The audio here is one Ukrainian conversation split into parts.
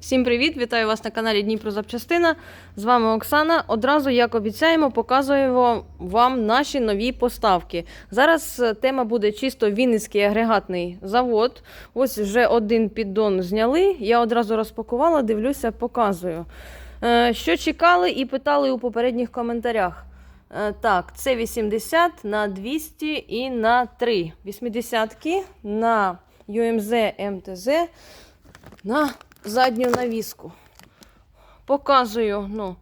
Всім привіт! Вітаю вас на каналі Дніпро Запчастина. З вами Оксана. Одразу, як обіцяємо, показуємо вам наші нові поставки. Зараз е, тема буде чисто Вінницький агрегатний завод. Ось вже один піддон зняли. Я одразу розпакувала, дивлюся, показую. Е, Що чекали і питали у попередніх коментарях. Е, Так, це 80 на 200 і на 3. 80 на UMZ МТЗ на задню навіску. Показую, ну.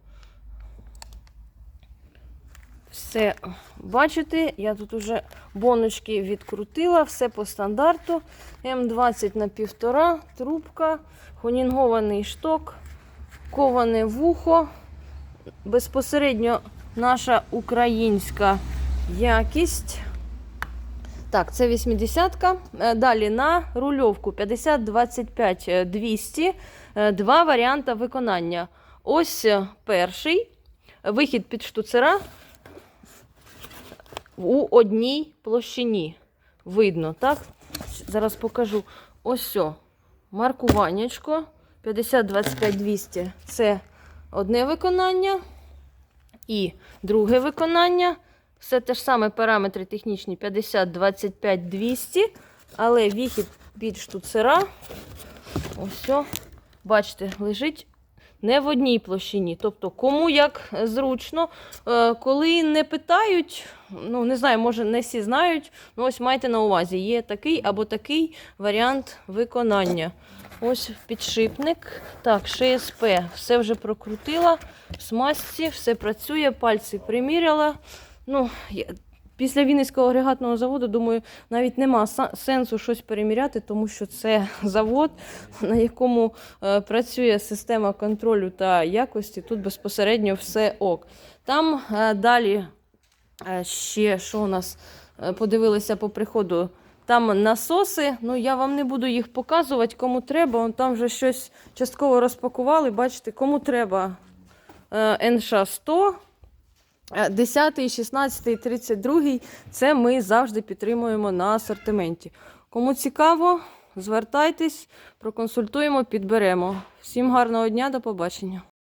Все, бачите, я тут уже боночки відкрутила, все по стандарту. М20 на півтора, трубка, хонінгований шток, коване вухо. Безпосередньо наша українська якість. Так, це 80-ка. Е, Далі на рульовку 50, 25, е, 200. Е, Два варіанти виконання. Ось перший. Вихід під штуцера у одній площині. Видно, так? Зараз покажу. Ось о, маркуваннячко. 50, 25, 200 це одне виконання. І друге виконання. Все те ж саме параметри технічні 50, 25, 200. Але вихід під штуцера. Ось, бачите, лежить не в одній площині. Тобто, кому як зручно. Е, Коли не питають, ну не знаю, може не всі знають. Ну ось майте на увазі, є такий або такий варіант виконання. Ось підшипник. Так, ШСП. Все вже прокрутила. В смазці, все працює, пальці приміряла. Ну, після Вінницького агрегатного заводу, думаю, навіть нема сенсу щось переміряти, тому що це завод, на якому е, працює система контролю та якості. Тут безпосередньо все ок. Там е, далі е, ще що у нас подивилися по приходу. Там насоси, ну я вам не буду їх показувати, кому треба. Вон Там вже щось частково розпакували. Бачите, кому треба НШ 100, Е, 10, 16, 32 це ми завжди підтримуємо на асортименті. Кому цікаво, звертайтесь, проконсультуємо, підберемо. Всім гарного дня, до побачення.